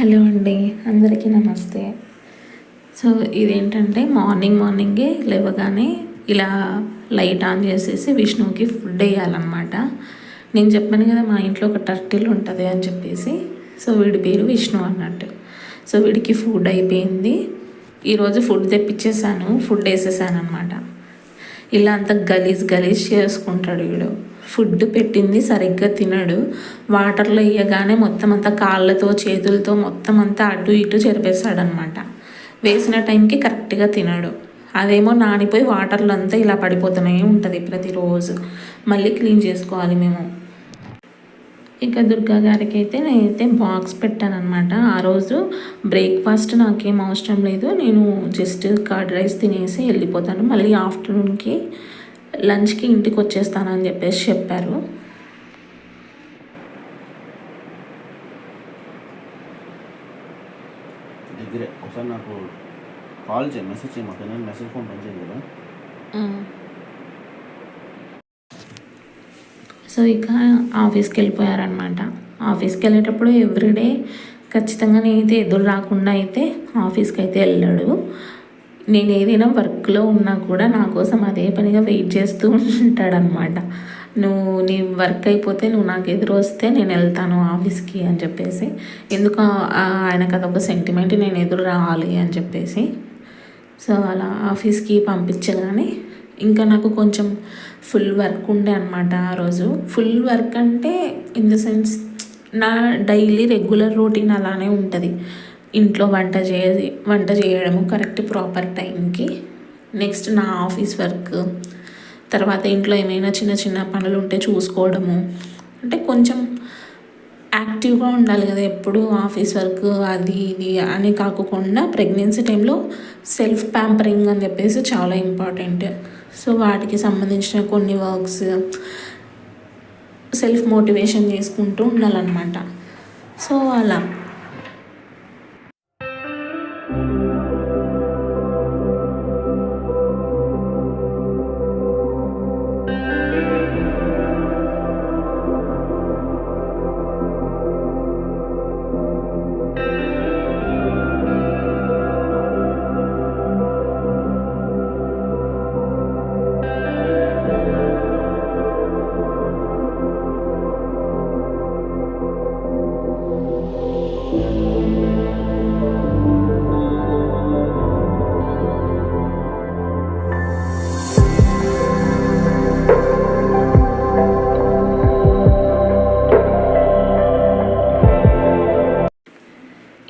Hello అండి అందరికీ నమస్తే. సో ఇదేంటంటే మార్నింగ్ మార్నింగే లేవగానే ఇలా లైట్ ఆన్ చేసేసి విష్ణువుకి ఫుడ్ వేయాలన్నమాట. నేను చెప్పాను కదా మా ఇంట్లో ఒక టర్టిల్ ఉంటుంది అని చెప్పేసి. సో వీడి పేరు విష్ణు అన్నట్టు. సో వీడికి ఫుడ్ అయిపోయింది. ఈరోజు ఫుడ్ తెప్పించేసాను ఫుడ్ వేసేసాను అనమాట ఇలా అంత గలీజ్ గలీజ్ చేసుకుంటాడు వీడు. ఫుడ్ పెట్టింది సరిగ్గా తినడు. వాటర్లో వేయగానే మొత్తం అంతా కాళ్ళతో చేతులతో మొత్తం అంతా అటు ఇటు చెరిపేస్తాడనమాట వేసిన టైంకి కరెక్ట్గా తినడు. అదేమో నానిపోయి వాటర్లో అంతా ఇలా పడిపోతూనే ఉంటుంది ప్రతిరోజు. మళ్ళీ క్లీన్ చేసుకోవాలి మేము. ఇక దుర్గా గారికి అయితే నేనైతే బాక్స్ పెట్టాను అనమాట ఆ రోజు బ్రేక్ఫాస్ట్ నాకేం అవసరం లేదు. నేను జస్ట్ కర్డ్ రైస్ తినేసి వెళ్ళిపోతాను. మళ్ళీ ఆఫ్టర్నూన్కి లంచ్కి ఇంటికి వచ్చేస్తానని చెప్పేసి చెప్పారు. దగ్గరే ఒకసారి నాకు కాల్ చేయి మెసేజ్ చేయి మాకు నేను మెసేజ్ ఫోన్ పనిచేయదు కదా. సో ఇక ఆఫీస్కి వెళ్ళిపోయారనమాట ఆఫీస్కి వెళ్ళేటప్పుడు ఎవ్రీడే ఖచ్చితంగా నేనైతే ఎదురు రాకుండా అయితే ఆఫీస్కి అయితే వెళ్ళాడు. నేను ఏదైనా వర్క్లో ఉన్నా కూడా నా కోసం అదే పనిగా వెయిట్ చేస్తూ ఉంటాడనమాట నువ్వు నీ వర్క్ అయిపోతే నువ్వు నాకు ఎదురు వస్తే నేను వెళ్తాను ఆఫీస్కి అని చెప్పేసి ఎందుకు ఆయనకు అదొక సెంటిమెంట్ నేను ఎదురు రావాలి అని చెప్పేసి. సో అలా ఆఫీస్కి పంపించగానే ఇంకా నాకు కొంచెం ఫుల్ వర్క్ ఉండే అనమాట ఆ రోజు. ఫుల్ వర్క్ అంటే ఇన్ ద సెన్స్ నా డైలీ రెగ్యులర్ రొటీన్ అలానే ఉంటుంది. ఇంట్లో వంట చే వంట చేయడము కరెక్ట్ ప్రాపర్ టైంకి. నెక్స్ట్ నా ఆఫీస్ వర్క్. తర్వాత ఇంట్లో ఏమైనా చిన్న చిన్న పనులు ఉంటే చూసుకోవడము. అంటే కొంచెం యాక్టివ్గా ఉండాలి కదా ఎప్పుడు ఆఫీస్ వర్క్ అది ఇది అని కాకుండా ప్రెగ్నెన్సీ టైంలో సెల్ఫ్ ప్యాంపరింగ్ అని చెప్పేసి చాలా ఇంపార్టెంట్. సో వాటికి సంబంధించిన కొన్ని వర్క్స్ సెల్ఫ్ మోటివేషన్ చేసుకుంటూ ఉండాలన్నమాట. సో అలా.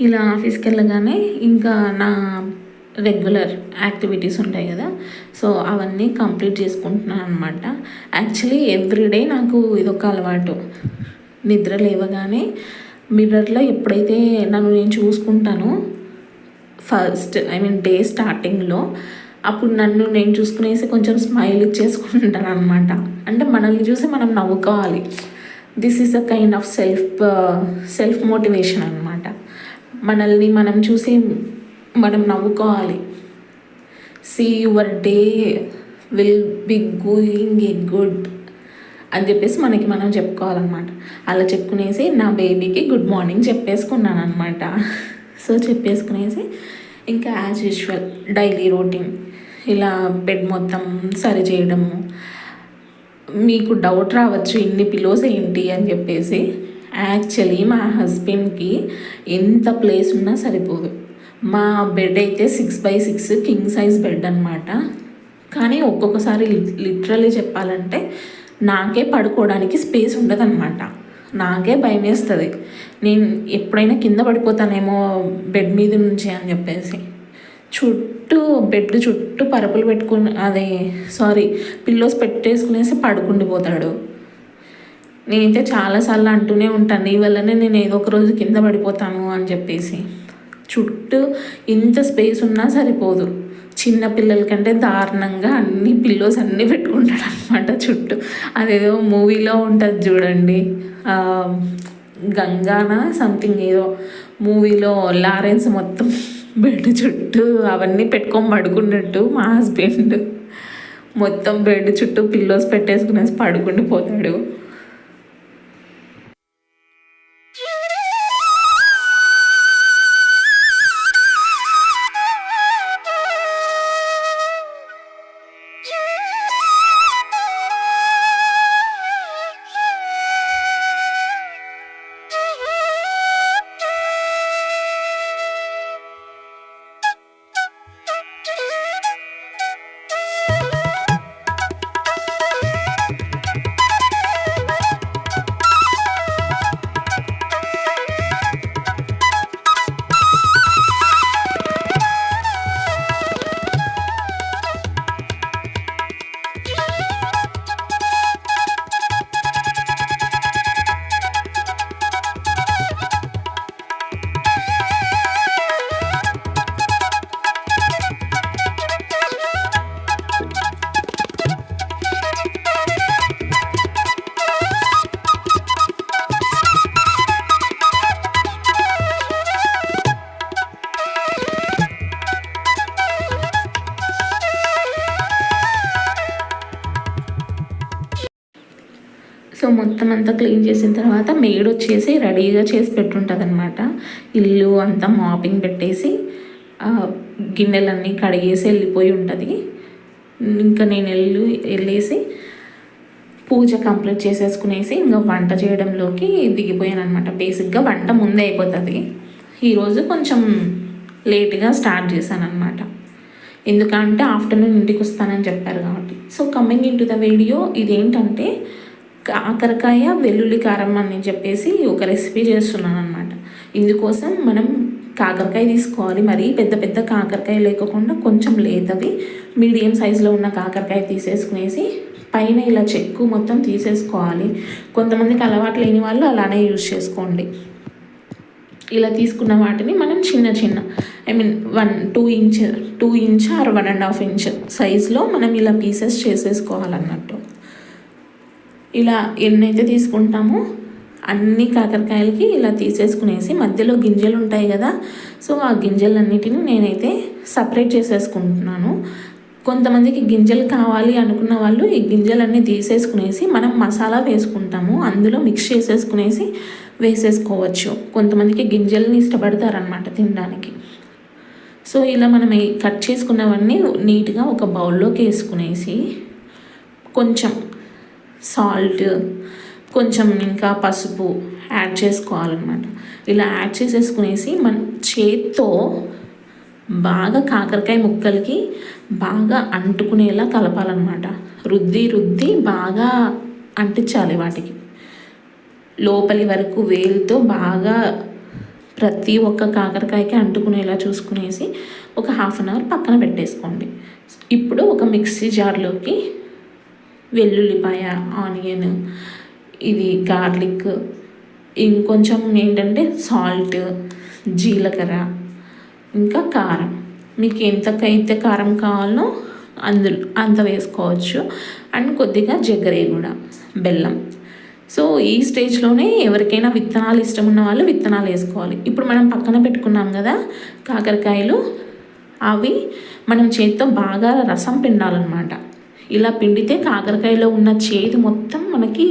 ఇలా ఆఫీస్కి వెళ్ళగానే ఇంకా నా రెగ్యులర్ యాక్టివిటీస్ ఉంటాయి కదా సో అవన్నీ కంప్లీట్ చేసుకుంటున్నాను అనమాట యాక్చువల్లీ ఎవ్రీడే నాకు ఇదొక అలవాటు. నిద్ర లేవగానే మిర్రర్లో ఎప్పుడైతే నన్ను నేను చూసుకుంటానో ఫస్ట్ ఐ మీన్ డే స్టార్టింగ్లో అప్పుడు నన్ను నేను చూసుకునేసి కొంచెం స్మైల్ ఇచ్చేసుకుంటాను అనమాట అంటే మనల్ని చూసి మనం నవ్వుకోవాలి. This is a kind of self self motivation అనమాట మనల్ని మనం చూసి మనం నవ్వుకోవాలి. See your day will be going a good అని చెప్పేసి మనకి మనం చెప్పుకోవాలన్నమాట. అలా చెప్పుకునేసి నా బేబీకి గుడ్ మార్నింగ్ చెప్పేసుకున్నాను అనమాట సో చెప్పేసుకునేసి ఇంకా యాజ్ యూజువల్ డైలీ రొటీన్ ఇలా బెడ్ మొత్తం సరి చేయడము. మీకు డౌట్ రావచ్చు ఇన్ని పిలోస్ ఏంటి అని చెప్పేసి. యాక్చువల్లీ మా హస్బెండ్కి ఎంత ప్లేస్ ఉన్నా సరిపోదు. మా బెడ్ అయితే six by six king size bed అనమాట కానీ ఒక్కొక్కసారి లిటరలీ చెప్పాలంటే నాకే పడుకోవడానికి స్పేస్ ఉండదన్నమాట. నాకే భయం వేస్తుంది. నేను ఎప్పుడైనా కింద పడిపోతానేమో బెడ్ మీద నుంచి అని చెప్పేసి. చుట్టూ బెడ్ చుట్టూ పరుపులు పెట్టుకుని అదే సారీ పిల్లోస్ పెట్టేసుకునేసి పడుకుండిపోతాడు. నేనైతే చాలాసార్లు అంటూనే ఉంటాను నీ వల్లనే నేను ఏదో ఒక రోజు కింద పడిపోతాను అని చెప్పేసి. చుట్టూ ఇంత స్పేస్ ఉన్నా సరిపోదు. చిన్న పిల్లల కంటే దారుణంగా అన్ని పిల్లోస్ అన్నీ పెట్టుకుంటాడు అనమాట చుట్టూ. అదేదో మూవీలో ఉంటుంది చూడండి గంగానా సంథింగ్ ఏదో. మూవీలో లారెన్స్ మొత్తం బెడ్ చుట్టూ అవన్నీ పెట్టుకొని పడుకున్నట్టు మా హస్బెండ్ మొత్తం బెడ్ చుట్టూ పిల్లోస్ పెట్టేసుకునేసి పడుకుండి సో మొత్తం అంతా క్లీన్ చేసిన తర్వాత మేడ్ వచ్చేసి రెడీగా చేసి పెట్టుంటుంది అనమాట ఇల్లు అంతా మాపింగ్ పెట్టేసి గిన్నెలన్నీ కడిగేసి వెళ్ళిపోయి ఉంటుంది. ఇంకా నేను వెళ్ళి వెళ్ళేసి పూజ కంప్లీట్ చేసేసుకునేసి ఇంకా వంట చేయడంలోకి దిగిపోయాను అనమాట బేసిక్గా వంట ముందే అయిపోతుంది. ఈరోజు కొంచెం లేట్గా స్టార్ట్ చేశాను అనమాట ఎందుకంటే ఆఫ్టర్నూన్ ఇంటికి వస్తానని చెప్పారు కాబట్టి. So coming into the video ఇదేంటంటే కాకరకాయ వెల్లుల్లి కారం అని చెప్పేసి ఒక రెసిపీ చేస్తున్నాను అనమాట ఇందుకోసం మనం కాకరకాయ తీసుకోవాలి. మరి పెద్ద పెద్ద కాకరకాయ లేకుండా కొంచెం లేతవి మీడియం సైజులో ఉన్న కాకరకాయ తీసేసుకునేసి పైన ఇలా చెక్కు మొత్తం తీసేసుకోవాలి. కొంతమందికి అలవాటు లేని వాళ్ళు అలానే యూజ్ చేసుకోండి. ఇలా తీసుకున్న వాటిని మనం చిన్న చిన్న I mean one two inch two inch or one and half inch సైజులో మనం ఇలా పీసెస్ చేసేసుకోవాలన్నట్టు. ఇలా ఎన్నైతే తీసుకుంటామో అన్ని కాకరకాయలకి ఇలా తీసేసుకునేసి మధ్యలో గింజలు ఉంటాయి కదా సో ఆ గింజలన్నిటిని నేనైతే సపరేట్ చేసేసుకుంటున్నాను. కొంతమందికి గింజలు కావాలి అనుకున్న వాళ్ళు ఈ గింజలన్నీ తీసేసుకునేసి మనం మసాలా వేసుకుంటాము అందులో మిక్స్ చేసేసుకునేసి వేసేసుకోవచ్చు. కొంతమందికి గింజల్ని ఇష్టపడతారనమాట తినడానికి. సో ఇలా మనం కట్ చేసుకున్నవన్నీ నీట్గా ఒక బౌల్లోకి వేసుకునేసి కొంచెం సాల్ట్ కొంచెం ఇంకా పసుపు యాడ్ చేసుకోవాలన్నమాట. ఇలా యాడ్ చేసేసుకునేసి మన చేత్తో బాగా కాకరకాయ ముక్కలకి బాగా అంటుకునేలా కలపాలన్నమాట. రుద్ది రుద్ది బాగా అంటించాలి వాటికి. లోపలి వరకు వేలుతో బాగా ప్రతి ఒక్క కాకరకాయకి అంటుకునేలా చూసుకునేసి ఒక హాఫ్ అన్ అవర్ పక్కన పెట్టేసుకోండి. ఇప్పుడు ఒక మిక్సీ జార్లోకి వెల్లుల్లిపాయ ఆనియన్ ఇది గార్లిక్ ఇంకొంచెం ఏంటంటే సాల్ట్ జీలకర్ర ఇంకా కారం. మీకు ఎంతకైతే కారం కావాలో అందులో అంత వేసుకోవచ్చు. అండ్ కొద్దిగా జగ్గరే కూడా బెల్లం. సో ఈ స్టేజ్లోనే ఎవరికైనా విత్తనాలు ఇష్టం ఉన్న వాళ్ళు విత్తనాలు వేసుకోవాలి. ఇప్పుడు మనం పక్కన పెట్టుకున్నాం కదా కాకరకాయలు. అవి మనం చేతితో బాగా రసం పిండాలన్నమాట. ఇలా పిండితే కాకరకాయలో ఉన్న చేదు మొత్తం మనకి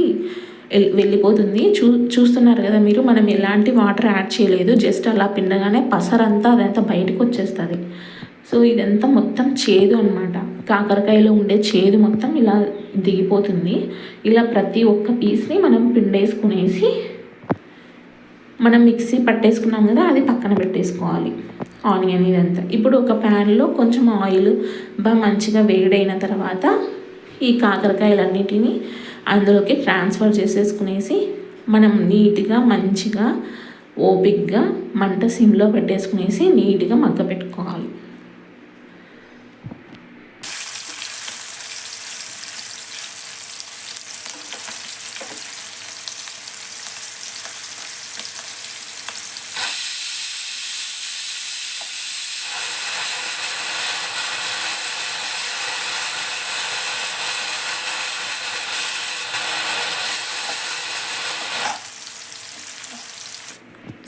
వెళ్ళిపోతుంది. చూ చూస్తున్నారు కదా మీరు మనం ఎలాంటి వాటర్ యాడ్ చేయలేదు. జస్ట్ అలా పిండగానే పసరంతా అదంతా బయటకు వచ్చేస్తుంది. సో ఇదంతా మొత్తం చేదు అనమాట కాకరకాయలో ఉండే చేదు మొత్తం ఇలా దిగిపోతుంది. ఇలా ప్రతి ఒక్క పీస్ని మనం పిండేసుకునేసి మనం మిక్సీ పట్టేసుకున్నాం కదా అది పక్కన పెట్టేసుకోవాలి. ఆనియన్ ఇదంతా. ఇప్పుడు ఒక ప్యాన్లో కొంచెం ఆయిల్ బాగా మంచిగా వేడైన తర్వాత ఈ కాకరకాయలన్నిటినీ అందులోకి ట్రాన్స్ఫర్ చేసేసుకునేసి మనం నీట్గా మంచిగా ఓపిక్గా మంట సిమ్లో పెట్టేసుకునేసి నీట్గా మగ్గ పెట్టుకోవాలి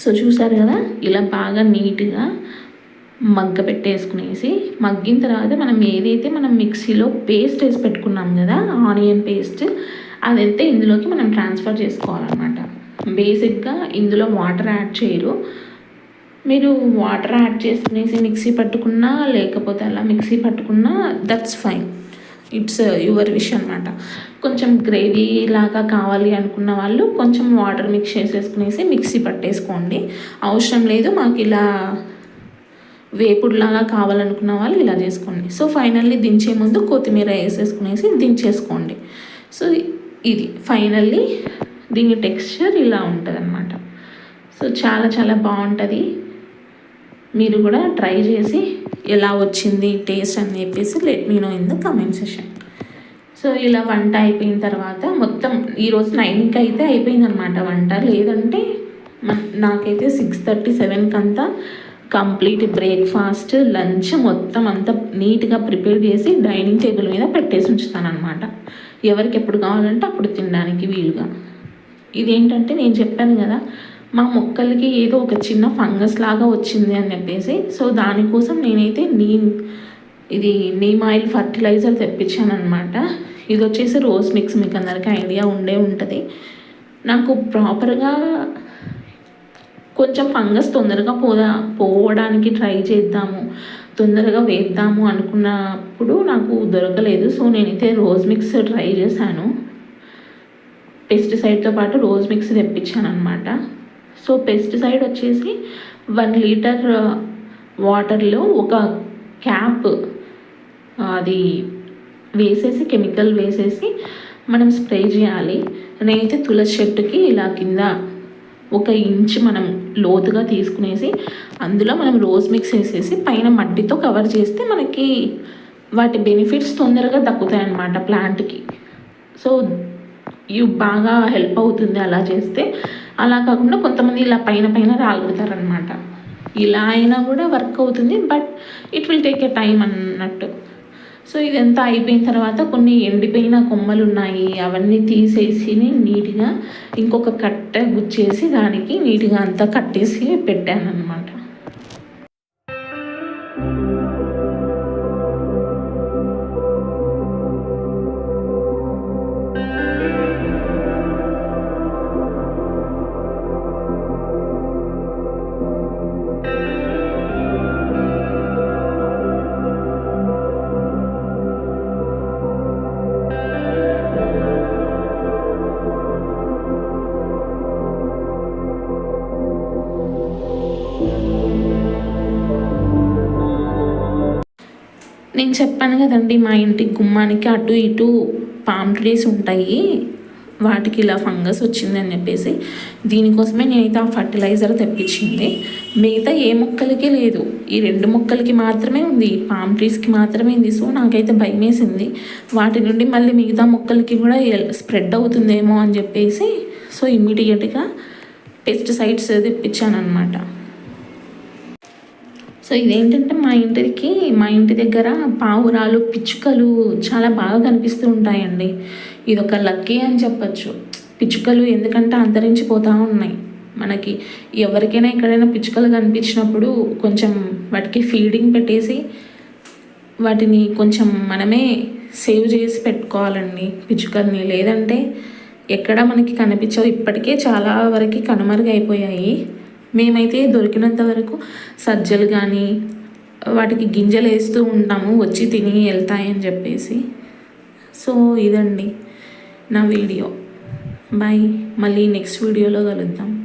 సో చూసారు కదా ఇలా బాగా నీట్గా మగ్గ పెట్టేసుకునేసి మగ్గిన తర్వాత మనం ఏదైతే మనం మిక్సీలో పేస్ట్ వేసి పెట్టుకున్నాం కదా ఆనియన్ పేస్ట్ అదైతే ఇందులోకి మనం ట్రాన్స్ఫర్ చేసుకోవాలన్నమాట. బేసిక్గా ఇందులో వాటర్ యాడ్ చేయరు. మీరు వాటర్ యాడ్ చేసుకునేసి మిక్సీ పట్టుకున్నా లేకపోతే అలా మిక్సీ పట్టుకున్నా that's fine. It's your wish అనమాట కొంచెం గ్రేవీ లాగా కావాలి అనుకున్న వాళ్ళు కొంచెం వాటర్ మిక్స్ చేసేసుకునేసి మిక్సీ పట్టేసుకోండి. అవసరం లేదు మాకు ఇలా వేపుడులాగా కావాలనుకున్న వాళ్ళు ఇలా చేసుకోండి. సో ఫైనల్లీ దించే ముందు కొత్తిమీర వేసేసుకునేసి దించేసుకోండి. సో ఇది ఫైనల్లీ దీని టెక్స్చర్ ఇలా ఉంటుంది సో చాలా చాలా బాగుంటుంది. మీరు కూడా ట్రై చేసి ఎలా వచ్చింది టేస్ట్ అని చెప్పేసి let me know in the comment session so ఇలా వంట అయిపోయిన తర్వాత మొత్తం ఈరోజు నైన్కి అయితే అయిపోయింది అనమాట వంట. లేదంటే నాకైతే సిక్స్ థర్టీ సెవెన్కి అంతా కంప్లీట్ బ్రేక్ఫాస్ట్ లంచ్ మొత్తం అంతా నీట్గా ప్రిపేర్ చేసి డైనింగ్ టేబుల్ మీద పెట్టేసి ఉంచుతానమాట ఎవరికి ఎప్పుడు కావాలంటే అప్పుడు తినడానికి వీలుగా. ఇదేంటంటే నేను చెప్పాను కదా మా మొక్కలకి ఏదో ఒక చిన్న ఫంగస్ లాగా వచ్చింది అని చెప్పేసి సో దానికోసం నేనైతే నీమ్ ఇది నీమ్ ఆయిల్ ఫర్టిలైజర్ తెప్పించాను అనమాట ఇది వచ్చేసి రోజ్ మిక్స్ మీకు అందరికీ ఐడియా ఉండే ఉంటుంది. నాకు ప్రాపర్గా కొంచెం ఫంగస్ తొందరగా పోదా పోవడానికి ట్రై చేద్దాము తొందరగా వేద్దాము అనుకున్నప్పుడు నాకు దొరకలేదు. సో నేనైతే రోజ్ మిక్స్ ట్రై చేశాను. పెస్టిసైడ్తో పాటు రోజ్ మిక్స్ తెప్పించాను అనమాట సో పెస్టిసైడ్ వచ్చేసి వన్ లీటర్ వాటర్లో ఒక క్యాప్ uh, అది వేసేసి కెమికల్ వేసేసి మనం స్ప్రే చేయాలి. నేనైతే తులసి చెట్టుకి ఇలా కింద ఒక ఇంచ్ మనం లోతుగా తీసుకునేసి అందులో మనం రోజ్ మిక్స్ వేసేసి పైన మట్టితో కవర్ చేస్తే మనకి వాటి బెనిఫిట్స్ తొందరగా దక్కుతాయి అన్నమాట ప్లాంట్కి సో ఇవి బాగా హెల్ప్ అవుతుంది అలా చేస్తే. అలా కాకుండా కొంతమంది ఇలా పైన పైన రాలుగుతారనమాట ఇలా అయినా కూడా వర్క్ అవుతుంది but it will take a time అన్నట్టు. సో ఇదంతా అయిపోయిన తర్వాత కొన్ని ఎండిపోయిన కొమ్మలు ఉన్నాయి అవన్నీ తీసేసి నీట్గా ఇంకొక కట్ట గుచ్చేసి దానికి నీట్గా అంతా కట్టేసి పెట్టాను అనమాట నేను చెప్పాను కదండి మా ఇంటి గుమ్మానికి అటు ఇటు పామ్ ట్రీస్ ఉంటాయి. వాటికి ఇలా ఫంగస్ వచ్చింది అని చెప్పేసి దీనికోసమే నేనైతే ఆ ఫర్టిలైజర్ తెప్పించింది. మిగతా ఏ మొక్కలకి లేదు. ఈ రెండు మొక్కలకి మాత్రమే ఉంది. పామ్ ట్రీస్కి మాత్రమే ఉంది. సో నాకైతే భయం వేసింది వాటి నుండి మళ్ళీ మిగతా మొక్కలకి కూడా స్ప్రెడ్ అవుతుందేమో అని చెప్పేసి సో ఇమ్మీడియట్గా పెస్టిసైడ్స్ తెప్పించాను అనమాట సో ఇదేంటంటే మా ఇంటికి మా ఇంటి దగ్గర పావురాలు పిచ్చుకలు చాలా బాగా కనిపిస్తూ ఉంటాయండి ఇది ఒక లక్కీ అని చెప్పచ్చు. పిచ్చుకలు ఎందుకంటే అంతరించిపోతూ ఉన్నాయి. మనకి ఎవరికైనా ఎక్కడైనా పిచ్చుకలు కనిపించినప్పుడు కొంచెం వాటికి ఫీడింగ్ పెట్టేసి వాటిని కొంచెం మనమే సేవ్ చేసి పెట్టుకోవాలండి పిచ్చుకల్ని. లేదంటే ఎక్కడ మనకి కనిపించవు. ఇప్పటికే చాలా వరకు కనుమరుగైపోయాయి. మేమైతే దొరికినంత వరకు సజ్జలు కానీ వాటికి గింజలు వేస్తూ ఉంటాము వచ్చి తిని వెళ్తాయని చెప్పేసి. సో ఇదండి నా వీడియో. బాయ్. మళ్ళీ నెక్స్ట్ వీడియోలో కలుద్దాం.